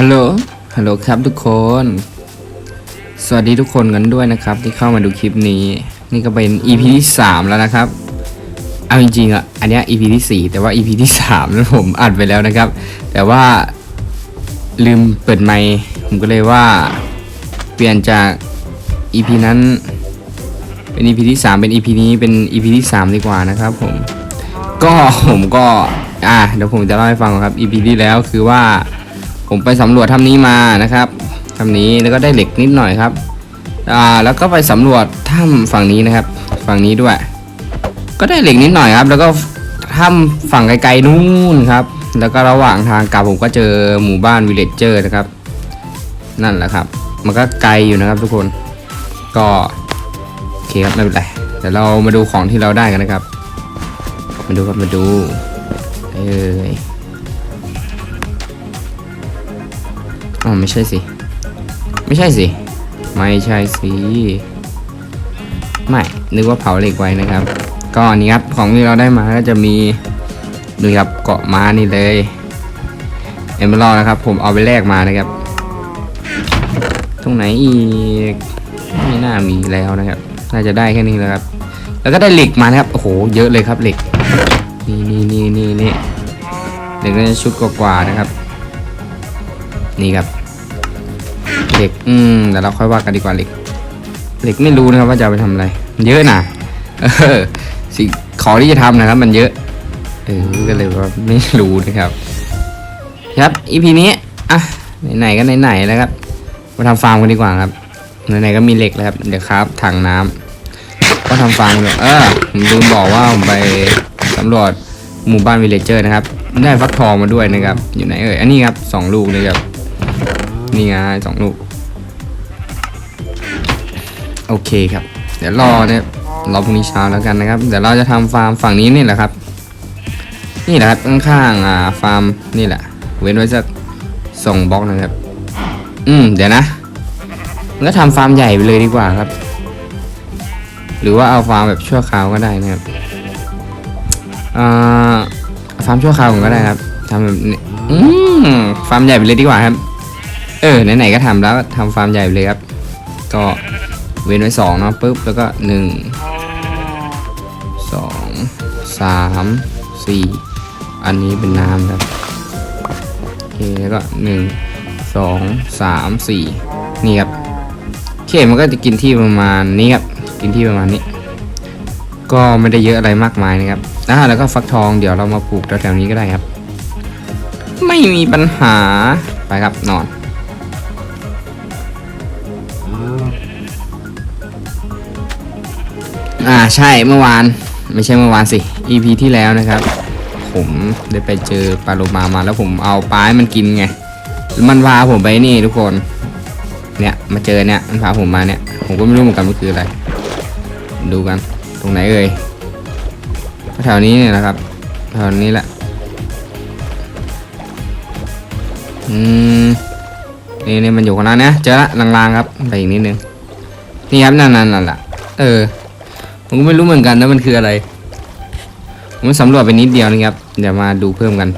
ฮัลโหล ฮัลโหลครับทุกคน สวัสดีทุกคนกันด้วยนะครับ ที่เข้ามาดูคลิปนี้ นี่ก็เป็น EP ที่ 3 แล้วนะครับ เอาจริงๆอะ อันนี้ EP ที่ 4 แต่ว่า EP ที่3นั้นผมอัดไปแล้วนะครับ แต่ว่าลืมเปิดไมค์ผมก็เลยว่า เปลี่ยนจาก EP นั้นเป็น EP ที่ 3 เป็น EP นี้เป็น EP ที่ 3 ดีกว่านะครับผม ก็ผมก็ อะเดี๋ยวผมจะเล่าให้ฟังครับ EP ที่แล้วคือว่า ผมไปสำรวจถ้ำนี้มานะครับถ้ำนี้แล้วก็ได้เหล็กนิดหน่อยครับอ่าแล้วก็ไปสำรวจถ้ำฝั่งนี้นะครับ ฝั่งนี้ด้วย ก็ได้เหล็กนิดหน่อยครับ แล้วก็ถ้ำฝั่งไกลๆนู่นครับ แล้วก็ระหว่างทางกลับผมก็เจอหมู่บ้านวิลเลจเจอร์นะครับ นั่นแหละครับ มันก็ไกลอยู่นะครับ ทุกคน ก็โอเคครับไม่เป็นไรเดี๋ยวเรามาดูของที่เราได้กันนะครับ มาดูครับมาดู เอ้ย อ๋อไม่ใช่สิ ไม่ใช่สิ ไม่ใช่สิ ไม่ นึกว่าเผาเหล็กไว้นะครับ ก็อันนี้ครับ ของที่เราได้มาก็จะมีดูครับเกาะม้านี่เลย เอมเบอร์นะครับ ผมเอาไปแลกมานะครับ ตรงไหนอีก ไม่น่ามีแล้วนะครับ น่าจะได้แค่นี้แล้วครับ แล้วก็ได้เหล็กมานะครับ โอ้โห เยอะเลยครับเหล็ก นี่นี่นี่นี่นี่เหล็กน่าจะชุดกว่าๆนะครับ นี่ครับ เหล็ก อืมเดี๋ยวเราค่อยว่ากันดีกว่าเหล็ก เหล็กไม่รู้นะครับว่าจะไปทำอะไร เยอะนะเออสิ่งของที่จะทำนะครับ มันเยอะ เออก็เลยว่าไม่รู้นะครับ ครับอีพีนี้อะไหนๆก็ไหนๆแล้วครับมาทำฟาร์มกันดีกว่าครับไหนๆก็มีเหล็กแล้วครับเดี๋ยวครับถังน้ำก็ทำฟาร์มเลยเออผมลืมบอกว่าผมไปสำรวจหมู่บ้านวิลเลจเจอร์นะครับ ได้ฟักทองมาด้วยนะครับ อยู่ไหนเอ่ยอันนี้ครับสองลูกเลยครับนี่ไงสองลูก โอเคครับ เดี๋ยวรอเนี่ยรอพรุ่งนี้เช้าแล้วกันนะครับ เดี๋ยวเราจะทำฟาร์มฝั่งนี้นี่แหละครับ นี่แหละครับข้างๆอ่าฟาร์มนี่แหละ เว้นไว้สักสองบล็อกนะครับ อืมเดี๋ยวนะมันก็ทำฟาร์มใหญ่ไปเลยดีกว่าครับ หรือว่าเอาฟาร์มแบบชั่วคราวก็ได้นะครับอ่าฟาร์มชั่วคราวผมก็ได้ครับทำแบบอืมฟาร์มใหญ่ไปเลยดีกว่าครับ เออไหนๆก็ทำแล้วทำฟาร์มใหญ่ไปเลยครับ ก็ เว้นไว้สองเนาะปุ๊บแล้วก็หนึ่งสองสามสี่อันนี้เป็นน้ำครับโอเคแล้วก็หนึ่งสองสามสี่นี่ครับโอเคมันก็จะกินที่ประมาณนี้ครับกินที่ประมาณนี้ ก็ไม่ได้เยอะอะไรมากมายนะครับอ่าแล้วก็ฟักทองเดี๋ยวเรามาปลูกแถวๆนี้ก็ได้ครับ ไม่มีปัญหาไปครับนอน อ่าใช่เมื่อวานไม่ใช่เมื่อวานสิ EP ที่แล้วนะครับ ผมได้ไปเจอปลาโลมามาแล้วผมเอาปลาให้มันกินไง มันพาผมไปนี่ทุกคน เนี่ยมาเจอเนี่ยมันพาผมมาเนี่ย ผมก็ไม่รู้เหมือนกันว่าคืออะไร ดูกันตรงไหนเอ่ยแถวนี้เนี่ยนะครับแถวนี้แหละอืมนี่นี่มันอยู่ข้างหน้านะเจอละลางๆครับไปอีกนิดนึงนี่ครับนั่นนั่นนั่นแหละเออ ผมก็ไม่รู้เหมือนกันนะมันคืออะไร ผมสำรวจไปนิดเดียวนะครับ เดี๋ยวมาดูเพิ่มกัน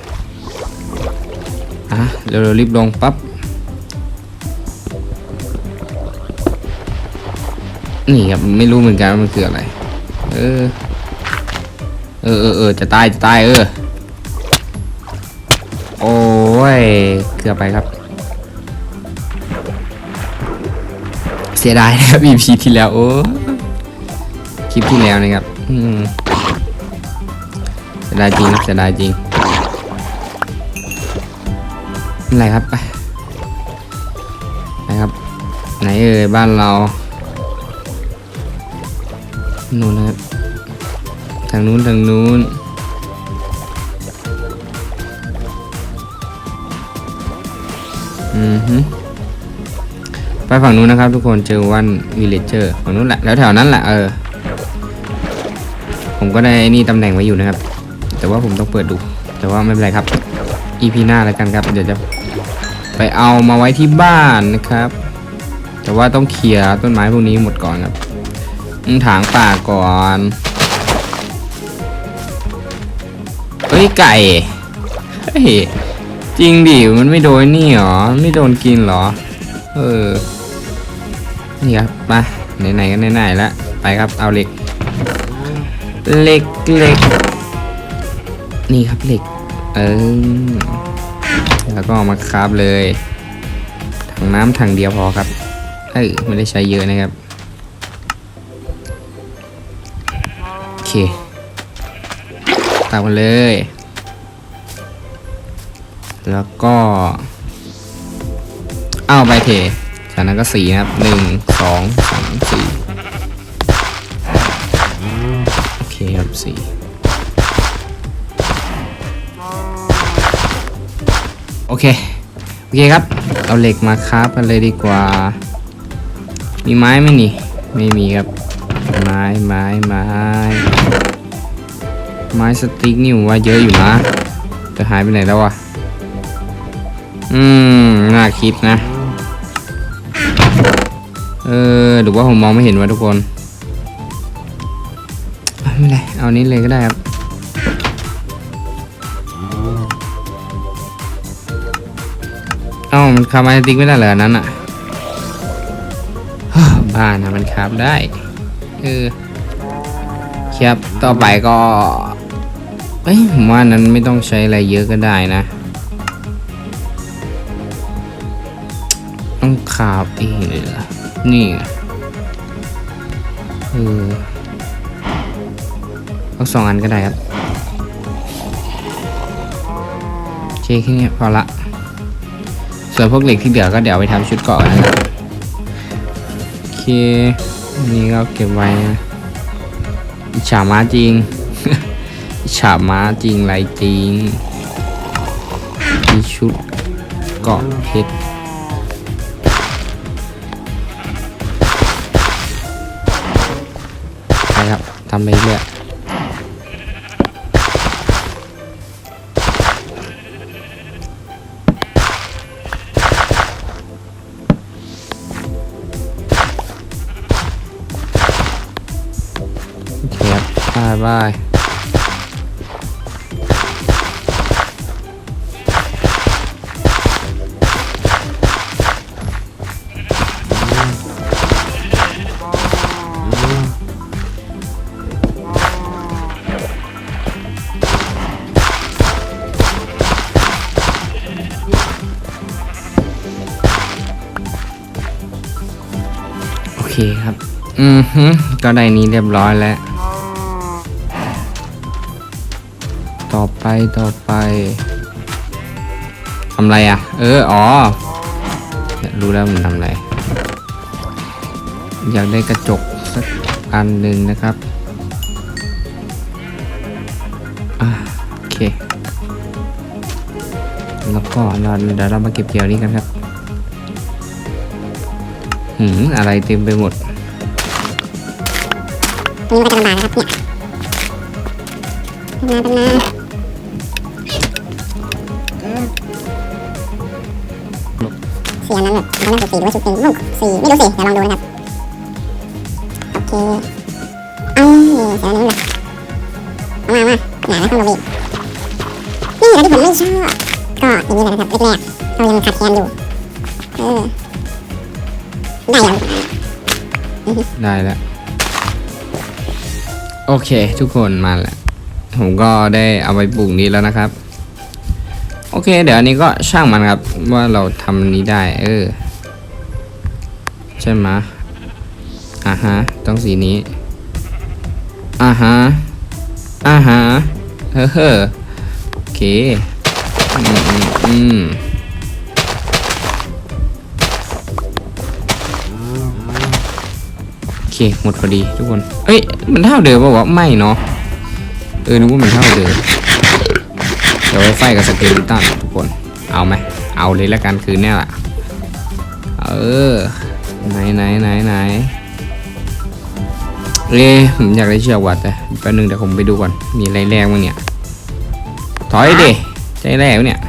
อะเร็วๆรีบลงปั๊บนี่ครับไม่รู้เหมือนกันว่ามันคืออะไร เออ เออเออเออจะตายจะตายเออ โอ้ยเกือบไปครับ เสียดายนะครับ EP ที่แล้วโอ้ คลิปที่แล้วนะครับอืมเสียดายจริงครับเสียดายจริงไม่เป็นไรครับไปไปครับ ไหนเอ่ยบ้านเรานู่นนะครับทางนู้นทางนู้นอือฮึไปฝั่งนู้นนะครับทุกคนเจอวันวิลเลจเจอร์ฝั่งนู้นแหละแล้วแถวนั้นแหละเออ ผมก็ได้นี่ตำแหน่งไว้อยู่นะครับ แต่ว่าผมต้องเปิดดู แต่ว่าไม่เป็นไรครับ EP หน้าแล้วกันครับ เดี๋ยวจะไปเอามาไว้ที่บ้านนะครับ แต่ว่าต้องเคลียร์ต้นไม้พวกนี้หมดก่อนครับถางป่าก่อนเฮ้ยไก่เฮ้ยจริงดิมันไม่โดนนี่หรอ ไม่โดนกินหรอ เออ นี่ครับมาไหนๆก็ไหนๆแล้วไปครับเอาเหล็ก เหล็กเหล็กนี่ครับเหล็ก เออแล้วก็เอามาคราบเลยถังน้ำถังเดียวพอครับเออไม่ได้ใช้เยอะนะครับโอเคตามกันเลย แล้วก็เอาไปเทจากนั้นก็สี่นะครับหนึ่งสองสามสี่ โอเคโอเค โอเคครับ เอาเหล็กมาคราฟกันเลยดีกว่า มีไม้ไหมนี่ ไม่มีครับ ไม้ไม้ไม้ไม้สติ๊กนี่ผมว่าเยอะอยู่นะจะหายไปไหนแล้ววะอืม น่าคิดนะ เออหรือว่าผมมองไม่เห็นวะทุกคน เอานี้เลยก็ได้ครับเอ้ามันคาบไม้สติ๊กไม่ได้เหรอนั้นอะบ้านะมันคาบได้เออครับต่อไปก็เอ้ยผมว่านั้นไม่ต้องใช้อะไรเยอะก็ได้นะ ต้องขาบเองเลยเหรอนี่เออ เอาสองอันก็ได้ครับโอเคแค่นี้พอละส่วนพวกเหล็กที่เหลือก็เดี๋ยวไปทำชุดเกาะนะครับโอเคนี่ก็เก็บไว้นะฉาม้าจริงฉาม้าจริงไรจริงมีชุดเกาะเพชรไปครับทำไปเรื่อย โอเคครับบายบายโอเคครับ อือฮึก็ได้นี้เรียบร้อยแล้ว ไปต่อไปทำอะไรอะ เออ อ๋อเนี่ยรู้แล้วมันทำอะไร อยากได้กระจกสักอันหนึ่งนะครับอะโอเค แล้วก็เราเดี๋ยวเรามาเก็บเกี่ยวนี้กันครับหืมอะไรเต็มไปหมดนี้ก็จะลำบากนะครับเนี่ยทำนาทำนา เขาเรียกว่าสีหรือว่าชุดเป็นลูกสี่ไม่รู้สิเดี๋ยวลองดูนะครับโอเคเอาเสียนั้นแบบเอามามาหนาแล้วต้องลงอีกนี่แหละที่ผมไม่ชอบก็อย่างนี้แหละนะครับแรกๆเรายังขัดแคลนอยู่เออได้ยังได้แล้วโอเค ทุกคนมาแล้วผมก็ได้เอาไปปลูกนี้แล้วนะครับ โอเค เดี๋ยวอันนี้ก็ช่างมันครับว่าเราทำนี้ได้ เออ ใช่ไหมอ่าฮะ ต้องสีนี้ อ่าฮะ อ่าฮะ เฮ้อเฮ้อโอเคอืมอืมอืมโอเค หมดพอดีทุกคน เอ้ย มันเท่าเดิมป่าวะ ไม่เนาะ เออนึกว่ามันเท่าเดิม เดี๋ยวไปไฟกับสเกลิตันทุกคน เอาไหม เอาเลยละกันคืนนี้แหละ เออ ไหนไหนไหนไหนเอ้ยผมอยากได้เชือกวัดแต่แป๊บนึงเดี๋ยวผมไปดูก่อนมีอะไรแรงมั้งเนี่ย ถอยดิใจแรกวะเนี่ย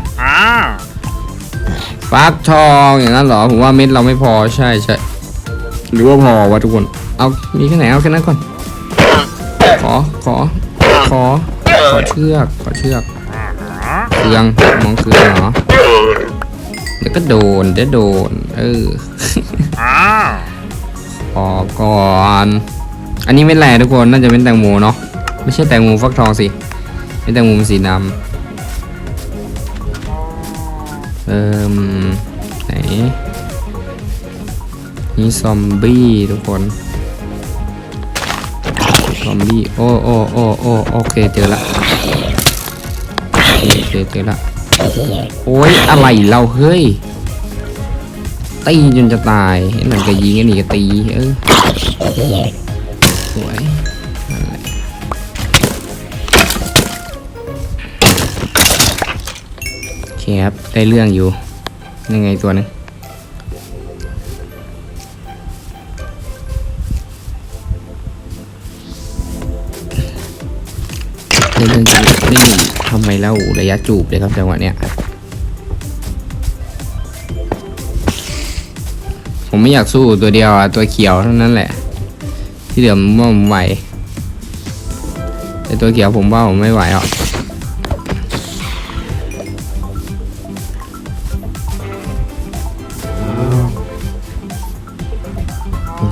ฟักทองอย่างนั้นเหรอผมว่าเม็ดเราไม่พอใช่ใช่หรือว่าพอวะทุกคน เอามีแค่ไหนเอาแค่นั้นก่อน ขอขอขอขอเชือกขอเชือกเครืองมองเครืองเหรอ ยวก็โดนเดี๋ยวโดน เออพอก่อน อันนี้ไม่แหล่ทุกคนน่าจะเป็นแตงโมเนาะไม่ใช่แตงโมฟักทองสิเป็นแตงโมมันสีดำเอิ่มไหนนี่ซอมบี้ทุกคนซอมบี้โอ้โอ้โอ้โอ้โอเคเจอละโอเคเจอเจอละ โอ้ยอะไรเราเฮ้ยตีจนจะตายไอ้นั่นก็ยิงไอ้นี่ก็ตีเออสวยแหละโอเคครับได้เรื่องอยู่ยังไงตัวนึง ทำไมเล่าระยะจูบเลยครับจังหวะเนี้ยผมไม่อยากสู้ตัวเดียวอะตัวเขียวเท่านั้นแหละ ที่เหลือมว่าผมไหวแต่ตัวเขียวผมว่าผมไม่ไหวหรอก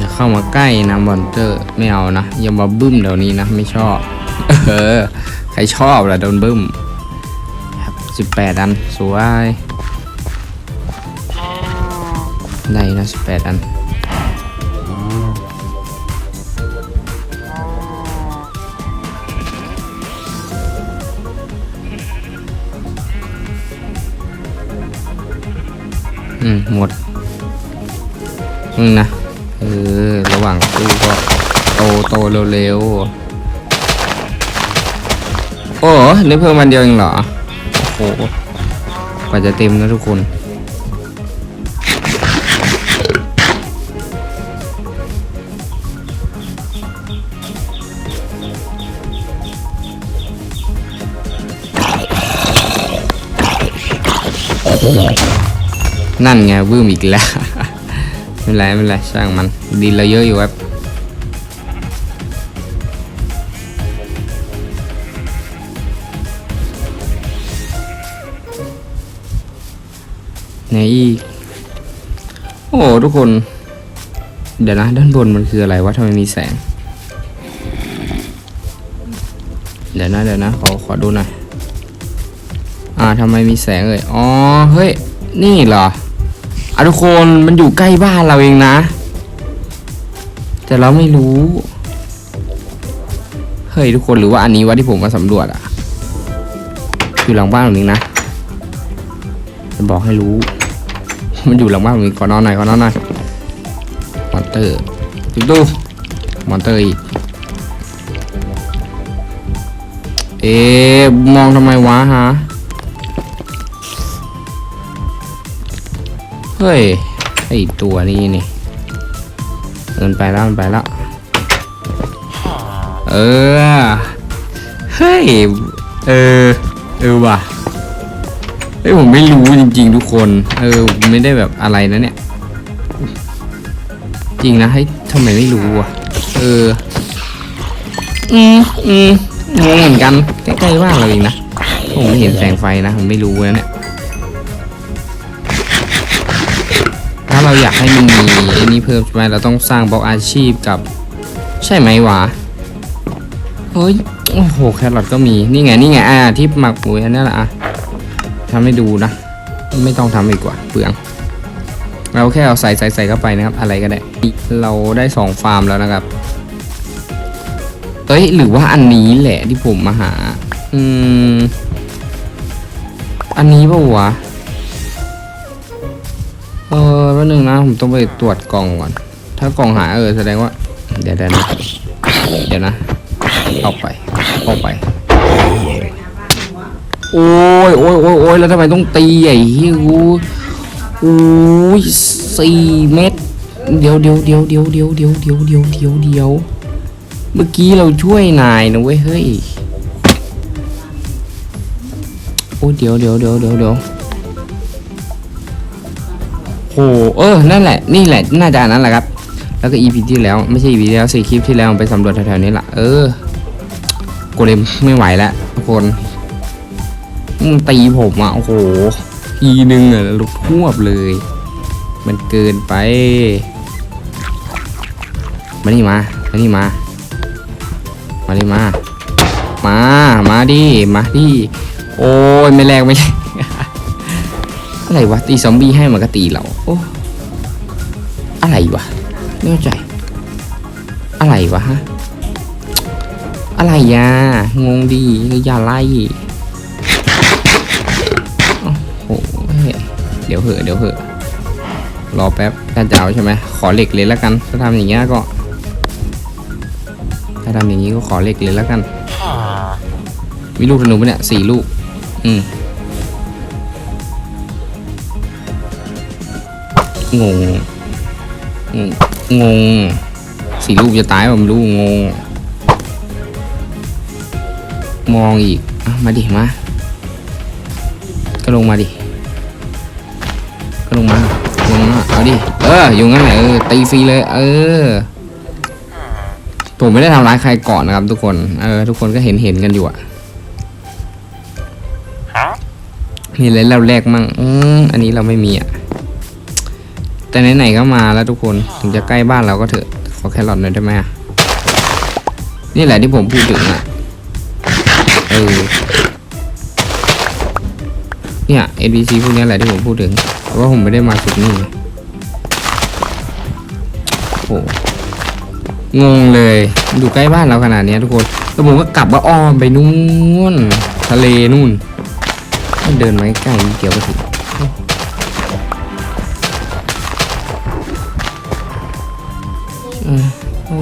จะเข้ามาใกล้นะมอนเตอร์ไม่เอานะ อย่ามาบึ้มเดี๋ยวนี้นะ ไม่ชอบ เออ ใครชอบล่ะโดนบึ้ม ครับสิบแปดอัน สวย ได้นะสิบแปดอัน อืม หมดมึงนะ เออ ระหว่างสู้ก็โตโตเร็วๆโอ้เหลือเพิ่มมันเดียวเองเหรอ หกว่าจะเต็มนะทุกคนนั่นไงวืมอีกแล้ว ไม่เป็นไรไม่เป็นไรช่างมันดินเราเยอะอยู่ครับ ไหนอีก โอ้ทุกคน เดี๋ยวนะ ด้านบนมันคืออะไรวะทำไมมีแสง เดี๋ยวนะเดี๋ยวนะ ขอขอดูหน่อย อ่าทำไมมีแสงเอ่ยอ๋อ เฮ้ย นี่เหรออะทุกคนมันอยู่ใกล้บ้านเราเองนะ แต่เราไม่รู้ เฮ้ยทุกคนหรือว่าอันนี้วะที่ผมมาสำรวจอะอยู่หลังบ้านตรงนี้นะจะบอกให้รู้ มันอยู่หลังบ้านตรงนี้ขอนอนหน่อยขอนอนหน่อยมอนเตอร์ตุ๊ตู้มอนเตอร์อีกเอ๊ะมองทำไมวะฮะเฮ้ยไอตัวนี้นี่เดินไปแล้วมันไปแล้วเออเฮ้ยเออเออว่ะ เฮ้ยผมไม่รู้จริง ๆ ทุกคน เออผมไม่ได้แบบอะไรนะเนี่ย จริงนะให้ทำไมไม่รู้อะ เออ อืมอืมงงเหมือนกัน ใกล้ๆบ้านเราเองนะผมไม่เห็นแสงไฟนะผมไม่รู้นะเนี่ย ถ้าเราอยากให้มันมีไอ้นี่เพิ่มใช่ไหมเราต้องสร้างบล็อกอาชีพกับ ใช่ไหมวะเฮ้ย โอ้โห แครอทก็มี นี่ไง นี่ไง อ่า ที่หมักปุ๋ยอันนี้แหละอะ ทำให้ดูนะ ไม่ต้องทำอีกว่าเปลือง เราแค่เอาใส่ใส่ใส่เข้าไปนะครับ อะไรก็ได้ เราได้สองฟาร์มแล้วนะครับเอ้ยหรือว่าอันนี้แหละที่ผมมาหา อืม อันนี้ปะวะ เออแป๊บนึงนะ ผมต้องไปตรวจกล่องก่อน ถ้ากล่องหายเออแสดงว่า เดี๋ยวเดี๋ยวนะเดี๋ยวนะ ออกไป ออกไป โอ้ยโอ้ยโอ้ยโอ้ยแล้วทำไมต้องตีไอ้เหี้ยกูโอ้ยสี่เม็ดเดี๋ยวเดี๋ยวเดี๋ยวเดี๋ยวเดี๋ยวเดี๋ยวเดี๋ยวเดี๋ยวเดี๋ยวเดี๋ยวเมื่อกี้เราช่วยนายนะเว้ยเฮ้ยโอ้เดี๋ยวเดี๋ยวเดี๋ยวเดี๋ยวเดี๋ยวโหเออนั่นแหละนี่แหละน่าจะอันนั้นแหละครับ แล้วก็ EP ที่แล้วไม่ใช่ EP ที่แล้วสี่คลิปที่แล้วไปสำรวจแถวๆนี้แหละเออโกเลมไม่ไหวแล้วทุกคน มึงตีผมอะ โอ้โห ทีนึงอะลุกทวบเลย มันเกินไป มานี่มา มานี่มา มาดิมา มา มาดิ มาดิ โอ้ยไม่แรงไม่แรงอะไรวะ ตีซอมบี้ให้มันก็ตีเรา โอ้ อะไรวะ ไม่เข้าใจ อะไรวะฮะ อะไรยางงดีอย่าไล่ เดี๋ยวเหอะเดี๋ยวเหอะรอแป๊บถ้าจะเอาใช่ไหมขอเหล็กเลยแล้วกัน ถ้าทำอย่างเงี้ยก็ ถ้าทำอย่างนี้ก็ขอเหล็กเลยแล้วกัน มีลูกธนูปะเนี่ยสี่ลูก อืมงงงงสี่ลูกจะตายผมรู้งง มองอีกอมาดิมา ก็ลงมาดิ ก็ลงมาลงมาเอาดิเอออยู่งั้นแหละเออตีฟรีเลย เออผมไม่ได้ทำร้ายใครก่อนนะครับ ทุกคนเออทุกคนก็เห็นเห็นกันอยู่อะมีอะไรเราแรกมั่งอืมอันนี้เราไม่มีอะแต่ไหนๆก็มาแล้วทุกคนถึงจะใกล้บ้านเราก็เถอะขอแครอทหน่อยได้ไหมอะนี่แหละที่ผมพูดถึงอะเออเนี่ย NPC พวกนี้แหละที่ผมพูดถึง แต่ว่าผมไม่ได้มาสุดนี่โอ้งงเลยอยู่ใกล้บ้านเราขนาดนี้ทุกคนแล้วผมก็กลับว่าอ้อมไปนู่นทะเลนู่นเดินมาใกล้เกี่ยวไปถึงเออโอ้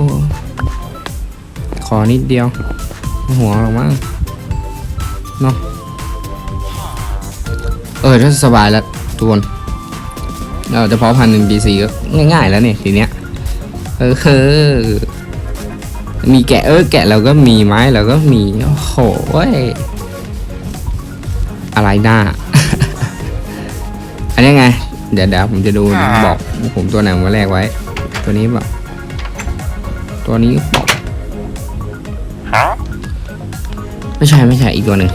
ขอนิดเดียว หัวหรอกมั้งเนาะเออถ้าสบายแล้วทุกคน เราจะเพาะพันธุ์หนึ่ง BC ก็ง่ายๆแล้วเนี่ยทีเนี้ยเออคือมีแกะเออแกะเราก็มีไม้เราก็มีโอ้โหเว้ยอะไรหน้า อันนี้ไง เดี๋ยวเดี๋ยวผมจะดูบอกผมตัวไหนมาแรกไว้ ตัวนี้แบบตัวนี้บอกไม่ใช่ไม่ใช่อีกตัวหนึ่ง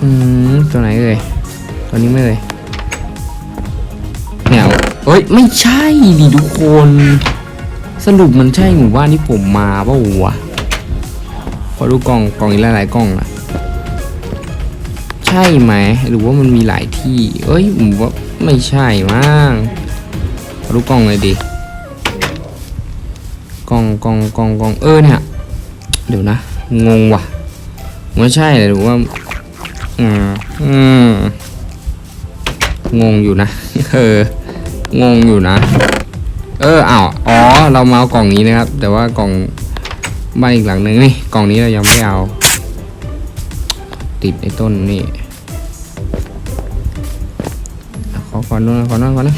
อืมตัวไหนเอ่ยตัวนี้ไม่เอ่ย เอ้ยไม่ใช่ดิทุกคน สรุปมันใช่หมู่บ้านที่ผมมาเปล่าวะขอดูกล่องกล่องอีกหลายๆกล่องนะใช่ไหมหรือว่ามันมีหลายที่ เอ้ยผมว่าไม่ใช่มั้งขอดูกล่องเลยดิกล่องกล่องกล่องกล่องเออเนี่ยเดี๋ยวนะงงว่ะไม่ใช่เลยหรือว่าอืมอืมงงอยู่นะเออ งงอยู่นะ เอออ้าวอ๋อ เรามาเอากล่องนี้นะครับ แต่ว่ากล่องบ้านอีกหลังหนึ่งนี่กล่องนี้เรายังไม่เอา ติดไอ้ต้นนี่อะขอขอดูหน่อยขอน่อยขอน่อย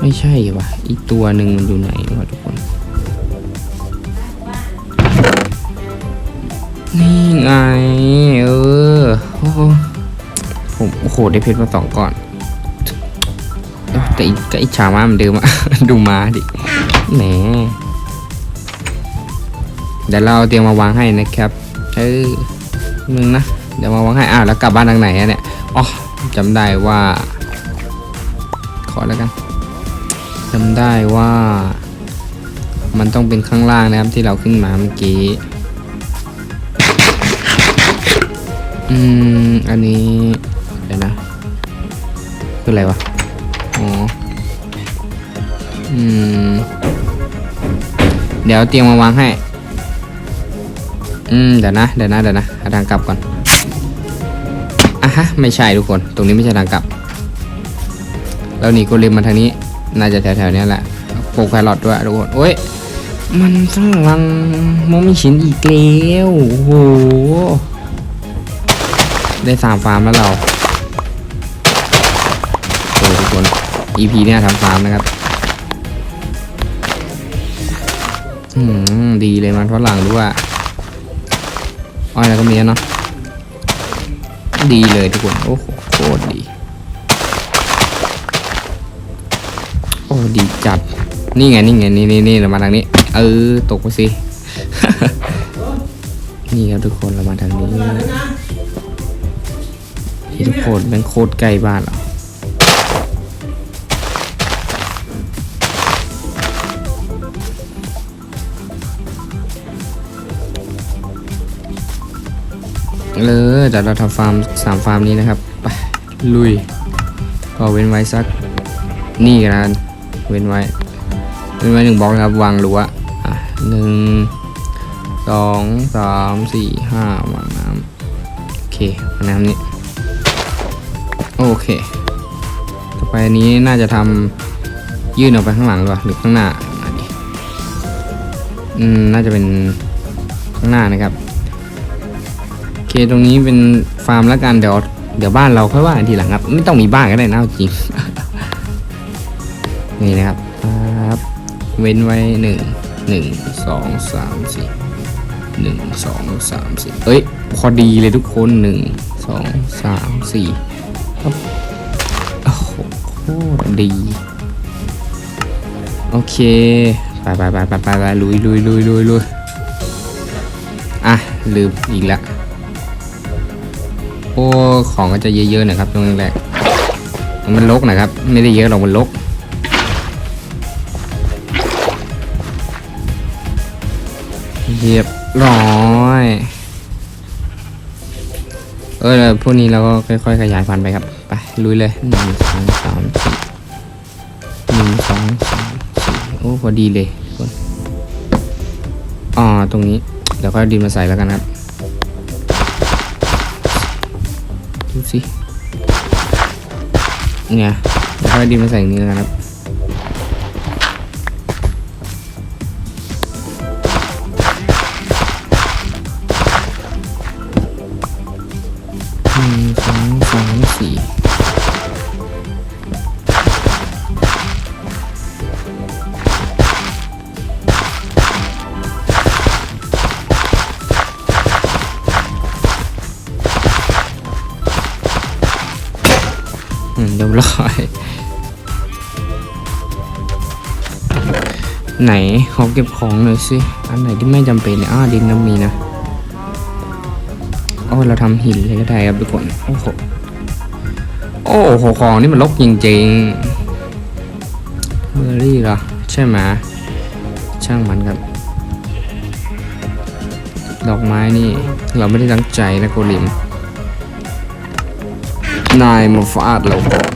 ไม่ใช่วะอีกตัวหนึ่งมันอยู่ไหนวะทุกคน นี่ไง เออโอ้โหผมโอ้โห ได้เพชรมาสองก่อน แต่อีกก็อิจฉามาเหมือนเดิมอะ ดูมาดิ แหมเดี๋ยวเราเอาเตียงมาวางให้นะครับ เออนึงนะ เดี๋ยวมาวางให้อ่าแล้วกลับบ้านทางไหนอะเนี่ย อ๋อจำได้ว่า ขอแล้วกันจำได้ว่า มันต้องเป็นข้างล่างนะครับที่เราขึ้นมาเมื่อกี้ อืม อันนี้ เดี๋ยวนะ คืออะไรวะ อืม เดี๋ยวเตียงมาวางให้ อืม เดี๋ยวนะ เดี๋ยวนะ เดี๋ยวนะหาทางกลับก่อน อะฮะ ไม่ใช่ทุกคน ตรงนี้ไม่ใช่ทางกลับ แล้วหนีโกเลมมาทางนี้ น่าจะแถวๆนี้แหละโปกแครอทด้วยทุกคนโอ้ย มันฝรั่งมองไม่ชินอีกแล้วโอ้โห ได้สามฟาร์มแล้วเราโอ้ทุกคน EP เนี่ยทำฟาร์มนะครับ อืมดีเลยมันฝรั่งด้วยอ้อยแล้วก็มีเนาะดีเลยทุกคน โอ้โหโคตรดี โอ้ดีจัด นี่ไงนี่ไงนี่นี่นี่เรามาทางนี้ เออตกไปสิ นี่ครับทุกคนเรามาทางนี้ทุกคนแม่งโคตรใกล้บ้านเรา เลยแต่เราทำฟาร์มสามฟาร์มนี้นะครับไปลุย ก็เว้นไว้สักนี่กันะเว้นไว้เว้นไว้หนึ่งบล็อกนะครับวางรั้วอะหนึ่งสองสามสี่ห้าวางน้ำโอเควางน้ำนี้โอเค ต่อไปนี้น่าจะทำยื่นออกไปข้างหลังหรือเปล่าหรือข้างหน้าอันนี้อืมน่าจะเป็นข้างหน้านะครับ เคตรงนี้เป็นฟาร์มแล้วกันเดี๋ยวเดี๋ยวบ้านเราค่อยว่าทีหลังครับ ไม่ต้องมีบ้านก็ได้นะเอาจริง นี่นะครับครับเว้นไว้หนึ่งหนึ่งสองสามสี่หนึ่งสองสามสี่เอ้ยพอดีเลยทุกคนหนึ่งสองสามสี่ครับโอ้โหโคตรดีโอเคไปไปไปไปไปไปลุยลุยลุยลุยลุยอะลืมอีกแล้ว โอ้ของก็จะเยอะๆหน่อยครับตรงแรกมันลกนะครับ ไม่ได้เยอะหรอกมันลกเรียบร้อยเออแล้วพวกนี้เราก็ค่อยๆขยายพันธุ์ไปครับไปลุยเลยหนึ่งสองสามสี่หนึ่งสองสามสี่โอ้พอดีเลยอ๋อตรงนี้เดี๋ยวค่อยดินมาใส่แล้วกันครับ สิ เนี่ยเดี๋ยวค่อยเอาดินมาใส่อย่างนี้แล้วกันครับ ร้อย ไหนขอเก็บของหน่อยสิ อันไหนที่ไม่จำเป็นเนี่ยอ้าดินน้ำมีนะโอ้เราทำหินเลยก็ได้ครับทุกคน โอ้โห โอ้โห ของนี่มันลกจริงๆเบอร์รี่เหรอ ใช่ไหมช่างมันครับ ดอกไม้นี่ เราไม่ได้ตั้งใจนะโกลิมนายมาฟาดเราก่อน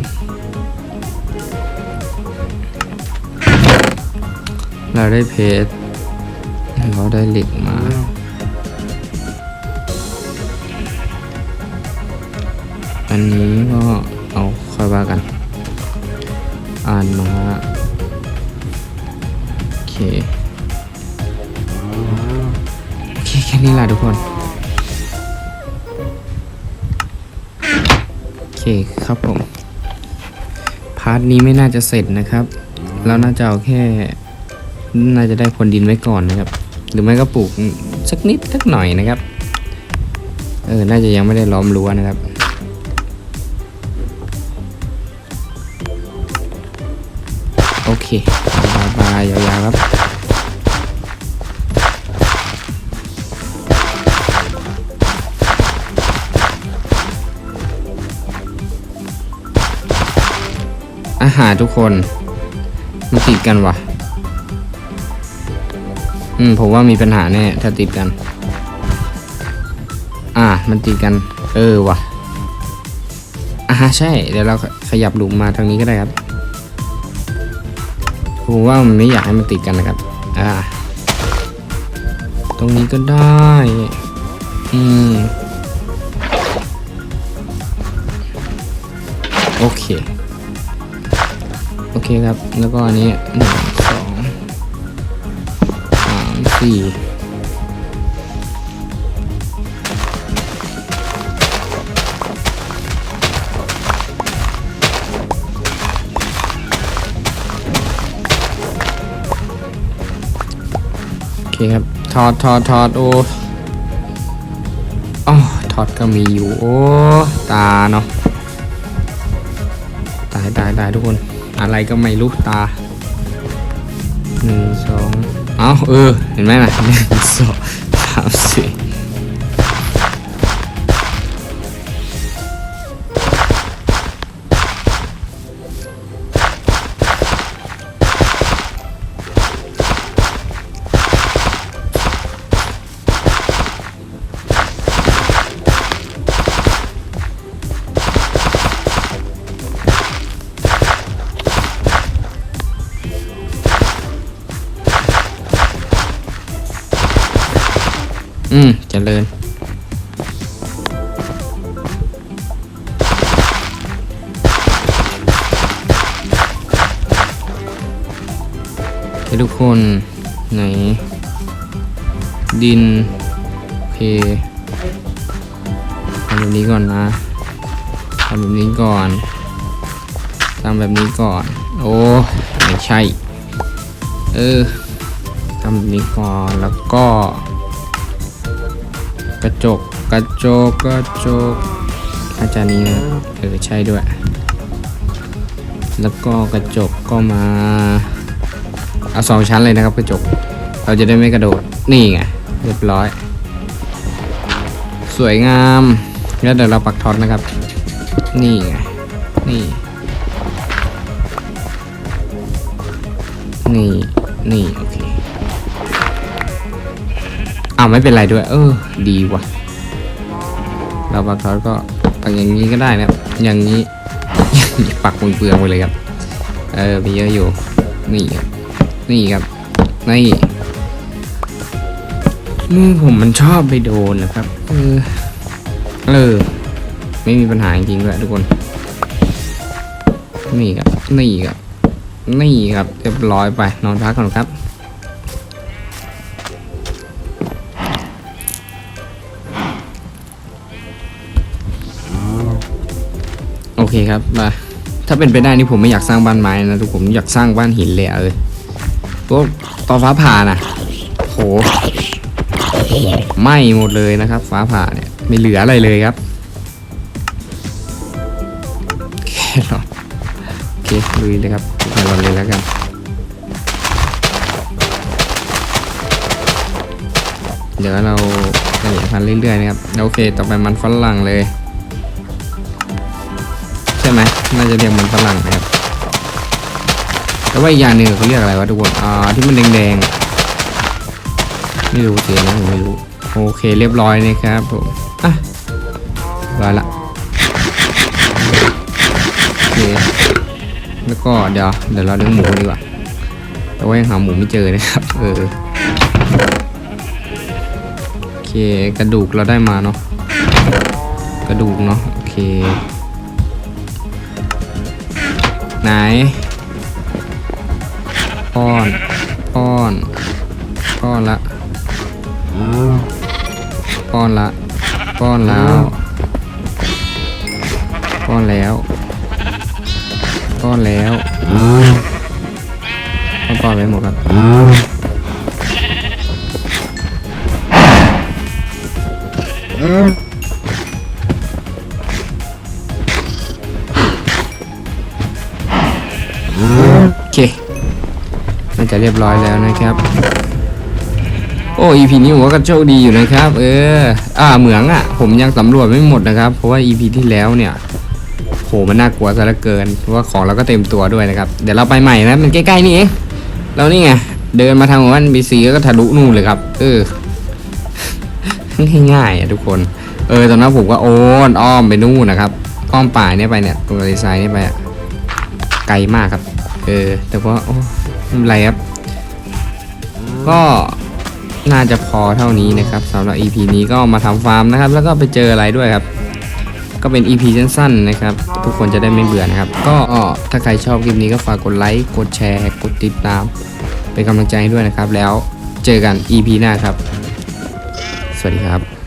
เราได้เพชรเราได้เหล็กมา อันนี้ก็เอาค่อยว่ากัน อ่านมาโอเคโอเคแค่นี้แหละทุกคน โอเคครับผม พาร์ทนี้ไม่น่าจะเสร็จนะครับแล้วน่าจะเอาแค่ น่าจะได้คนดินไว้ก่อนนะครับ หรือไม่ก็ปลูกสักนิดสักหน่อยนะครับ เออ น่าจะยังไม่ได้ล้อมรั้วนะครับ โอเคบายบายยาวๆครับ อาหารทุกคนมันติดกันว่ะ อืม ผมว่ามีปัญหาแน่ ถ้าติดกัน อ่า มันติดกัน เออวะอ่าใช่ เดี๋ยวเราขยับหลุมมาทางนี้ก็ได้ครับ ผมว่ามันไม่อยากให้มันติดกันนะครับ อ่า ตรงนี้ก็ได้ อืม โอเค โอเคครับ แล้วก็อันนี้ สี่โอเคครับทอดทอดทอดโอ้อ๋อทอดก็มีอยู่ โอ้ ตาเนาะ ตายตายตายทุกคน อะไรก็ไม่รู้ตา เอาเออ เห็นไหมล่ะหนึ่งสองสามสี่ ริญให้ทุกคนไหน ดินโอเคทำแบบนี้ก่อนนะทำแบบนี้ก่อนทำแบบนี้ก่อน โอ้ไม่ใช่ เออทำแบบนี้ก่อนแล้วก็ กระจกกระจกกระจก อาจารย์นี้นะเออใช่ด้วย แล้วก็กระจกก็มาเอาสองชั้นเลยนะครับกระจก เราจะได้ไม่กระโดดนี่ไงเรียบร้อย สวยงามแล้วเดี๋ยวเราปักท็อตนะครับ นี่ไงนี่ นี่นี่โอเคอ้าวไม่เป็นไรด้วย เออ ดีว่ะเราปักทอตก็ปักอย่างนี้ก็ได้นะอย่างนี้ ปักเปลืองไปเลยครับ เออมีเยอะอยู่ นี่ครับนี่ครับนี่มือผมมันชอบไปโดนนะครับ เออ เออ ไม่มีปัญหาจริงๆด้วยทุกคน นี่ครับ นี่ครับ นี่ครับ เรียบร้อยไป นอนพักก่อนครับ เคครับมาถ้าเป็นไปได้นี่ผมไม่อยากสร้างบ้านไม้นะทุกผมอยากสร้างบ้านหินเลยเออพวกตอฟ้าผ่านะโหไหม้หมดเลยนะครับ ฟ้าผ่าเนี่ยไม่เหลืออะไรเลยครับแครอโอเคลุยเลยครับแครอเลยแล้วกันเดี๋ยวเราขยายพันธุ์เรื่อยๆนะครับโอเค ต่อไปมันฝรั่งเลย น่าจะเรียกมันฝรั่งนะครับแต่ว่าอีกอย่างหนึ่งเขาเรียกอะไรวะทุกคนอ่าที่มันแดงๆอะไม่รู้เสียนะผมไม่รู้โอเคเรียบร้อยนะครับผมอะร้อยละโอเคแล้วก็เดี๋ยวเดี๋ยวเราเลี้ยงหมูดีกว่าแต่ว่ายังหาหมูไม่เจอนะครับเออโอเคกระดูกเราได้มาเนาะกระดูกเนาะโอเค ไหนป้อนป้อนป้อนละป้อนละป้อนแล้วป้อนแล้วป้อนแล้วป้อนป้อนไปหมดครับ โอเคน่าจะเรียบร้อยแล้วนะครับ โอ้ EP นี้ผมก็โชคดีอยู่นะครับ เออ อ่าเหมืองอะ ผมยังสำรวจไม่หมดนะครับ เพราะว่า EP ที่แล้วเนี่ยโหมันน่ากลัวซะเหลือเกินเพราะว่าของเราก็เต็มตัวด้วยนะครับ เดี๋ยวเราไปใหม่นะมันใกล้ๆนี่เองเรานี่ไงเดินมาทางหมู่บ้านบีซีก็ทะลุนู่นเลยครับ เออง่ายๆอะทุกคน เออตอนนั้นผมก็โอนอ้อมไปนู่นนะครับอ้อมป่าเนี่ยไปเนี่ยตรงทะเลทรายเนี่ยไปอะ ไกลมากครับ เออ แต่ว่าโอ้ไม่เป็นไรครับ ก็น่าจะพอเท่านี้นะครับสำหรับ EP นี้ก็มาทำฟาร์มนะครับ แล้วก็ไปเจออะไรด้วยครับ ก็เป็น EP สั้นๆนะครับ ทุกคนจะได้ไม่เบื่อนะครับ ก็ถ้าใครชอบคลิปนี้ก็ฝากกดไลค์กดแชร์กดติดตาม เป็นกำลังใจให้ด้วยนะครับ แล้วเจอกัน EP หน้าครับ สวัสดีครับ